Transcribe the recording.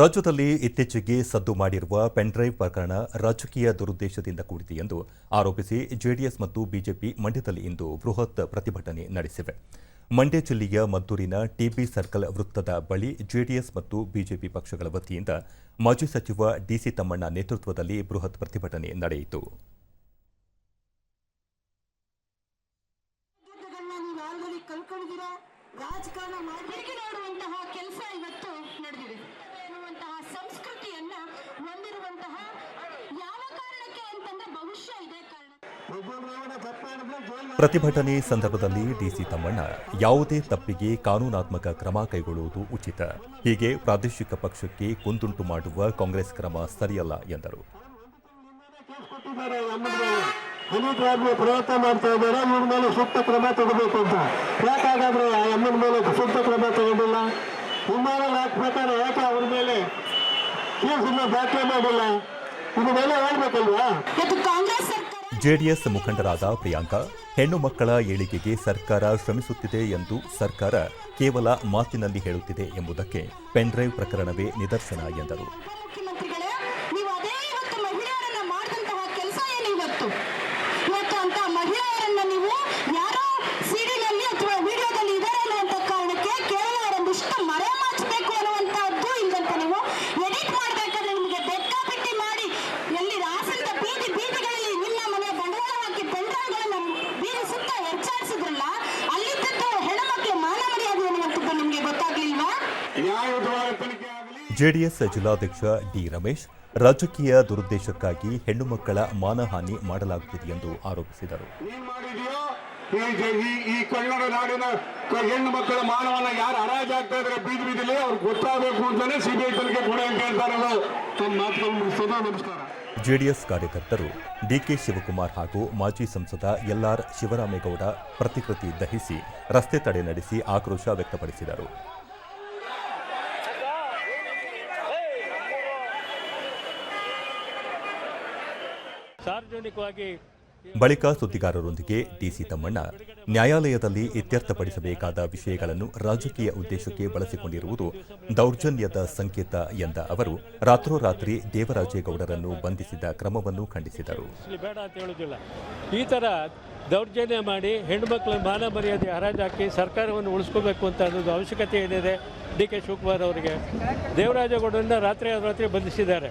ರಾಜ್ಯದಲ್ಲಿ ಇತ್ತೀಚೆಗೆ ಸದ್ದು ಮಾಡಿರುವ ಪೆನ್ಡ್ರೈವ್ ಪ್ರಕರಣ ರಾಜಕೀಯ ದುರುದ್ದೇಶದಿಂದ ಕೂಡಿದೆ ಎಂದು ಆರೋಪಿಸಿ ಜೆಡಿಎಸ್ ಮತ್ತು ಬಿಜೆಪಿ ಮಂಡ್ಯದಲ್ಲಿ ಇಂದು ಬೃಹತ್ ಪ್ರತಿಭಟನೆ ನಡೆಸಿವೆ. ಮಂಡ್ಯ ಜಿಲ್ಲೆಯ ಮದ್ದೂರಿನ ಟಿಬಿ ಸರ್ಕಲ್ ವೃತ್ತದ ಬಳಿ ಜೆಡಿಎಸ್ ಮತ್ತು ಬಿಜೆಪಿ ಪಕ್ಷಗಳ ವತಿಯಿಂದ ಮಾಜಿ ಸಚಿವ ಡಿಸಿ ತಮ್ಮಣ್ಣ ನೇತೃತ್ವದಲ್ಲಿ ಬೃಹತ್ ಪ್ರತಿಭಟನೆ ನಡೆಯಿತು. ರಾಜಕಾರಣ ಕೆಲಸ ಇವತ್ತು. ಪ್ರತಿಭಟನೆ ಸಂದರ್ಭದಲ್ಲಿ ಡಿಸಿ ತಮ್ಮಣ್ಣ ಯಾವುದೇ ತಪ್ಪಿಗೆ ಕಾನೂನಾತ್ಮಕ ಕ್ರಮ ಕೈಗೊಳ್ಳುವುದು ಉಚಿತ. ಹೀಗೆ ಪ್ರಾದೇಶಿಕ ಪಕ್ಷಕ್ಕೆ ಕುಂದುಂಟು ಮಾಡುವ ಕಾಂಗ್ರೆಸ್ ಕ್ರಮ ಸರಿಯಲ್ಲ, ಎಂದರು. ಪ್ರಯತ್ನ ಮಾಡ್ತಾ ಇದ್ದಾರೆ ಮೇಲೆ ಸೂಕ್ತ ಕ್ರಮ ತಗೋಬೇಕು ಅಂತ ಯಾಕಾಗಾದ್ರೆ ಆ ಅಮ್ಮನ ಮೇಲೆ ಸೂಕ್ತ ಕ್ರಮ ತಗೊಂಡಿಲ್ಲ ವಿಮಾನ ಪ್ರಕಾರ ಯಾಕೆ ಅವ್ರ ಮೇಲೆ ಕೇಸನ್ನ ದಾಖಲೆ ಮಾಡಿಲ್ಲ ಇದ್ರ ಮೇಲೆ ಹೇಳ್ಬೇಕಲ್ವಾ ಇವತ್ತು ಕಾಂಗ್ರೆಸ್ ಜೆಡಿಎಸ್ ಮುಖಂಡರಾದ ಪ್ರಿಯಾಂಕಾ, ಹೆಣ್ಣು ಮಕ್ಕಳ ಏಳಿಗೆಗೆ ಸರ್ಕಾರ ಶ್ರಮಿಸುತ್ತಿದೆ ಎಂದು ಸರ್ಕಾರ ಕೇವಲ ಮಾತಿನಲ್ಲಿ ಹೇಳುತ್ತಿದೆ ಎಂಬುದಕ್ಕೆ ಪೆನ್ಡ್ರೈವ್ ಪ್ರಕರಣವೇ ನಿದರ್ಶನ ಎಂದರು. ಜೆಡಿಎಸ್ ಜಿಲ್ಲಾಧ್ಯಕ್ಷ ಡಿ ರಮೇಶ್ ರಾಜಕೀಯ ದುರುದ್ದೇಶಕ್ಕಾಗಿ ಹೆಣ್ಣು ಮಕ್ಕಳ ಮಾನಹಾನಿ ಮಾಡಲಾಗುತ್ತಿದೆ ಎಂದು ಆರೋಪಿಸಿದರು. ಈ ಕನ್ನಡ ನಾಡಿನ ಹೆಣ್ಣು ಮಕ್ಕಳ ಮಾನವನ್ನ ಯಾರು ಹರಾಜಾಗ್ತಾ ಇದ್ರೆ ಬೀದಿ ಬೀದಿಲಿ? ಅವ್ರಿಗೆ ಗೊತ್ತಾಗಬೇಕು ಅಂತಾನೆ ಸಿಬಿಐ ತನಿಖೆ ಕೊಡ ಅಂತ ಹೇಳ್ತಾರಲ್ಲ ತಮ್ಮ ಮಾತುಗಳು ಮುಗಿಸೋದು ನಮಸ್ಕಾರ. ಜೆಡಿಎಸ್ ಕಾರ್ಯಕರ್ತರು ಡಿಕೆ ಶಿವಕುಮಾರ್ ಹಾಗೂ ಮಾಜಿ ಸಂಸದ ಎಲ್ಆರ್ ಶಿವರಾಮೇಗೌಡ ಪ್ರತಿಕೃತಿ ದಹಿಸಿ ರಸ್ತೆ ತಡೆ ನಡೆಸಿ ಆಕ್ರೋಶ ವ್ಯಕ್ತಪಡಿಸಿದರು. ಸಾರ್ವಜನಿಕವಾಗಿ ಬಳಿಕ ಸುದ್ದಿಗಾರರೊಂದಿಗೆ ಡಿಸಿ ತಮ್ಮಣ್ಣ ನ್ಯಾಯಾಲಯದಲ್ಲಿ ಇತ್ಯರ್ಥಪಡಿಸಬೇಕಾದ ವಿಷಯಗಳನ್ನು ರಾಜಕೀಯ ಉದ್ದೇಶಕ್ಕೆ ಬಳಸಿಕೊಂಡಿರುವುದು ದೌರ್ಜನ್ಯದ ಸಂಕೇತ ಎಂದ ಅವರು ರಾತ್ರೋರಾತ್ರಿ ದೇವರಾಜೇಗೌಡರನ್ನು ಬಂಧಿಸಿದ ಕ್ರಮವನ್ನು ಖಂಡಿಸಿದರು. ಇಲ್ಲಿ ಬೇಡ ಅಂತ ಹೇಳೋದಿಲ್ಲ. ಈ ತರ ದೌರ್ಜನ್ಯ ಮಾಡಿ ಹೆಣ್ಮಕ್ಳ ಮಾನ ಮರ್ಯಾದೆ ಹರಾಜಾಕಿ ಸರ್ಕಾರವನ್ನು ಉಳಿಸ್ಕೋಬೇಕು ಅಂತ ಅನ್ನೋದು ಅವಶ್ಯಕತೆ ಏನಿದೆ ಡಿ ಕೆ ಶಿವಕುಮಾರ್ ಅವರಿಗೆ. ದೇವರಾಜೇಗೌಡರನ್ನ ರಾತ್ರಿ ರಾತ್ರಿ ಬಂಧಿಸಿದ್ದಾರೆ.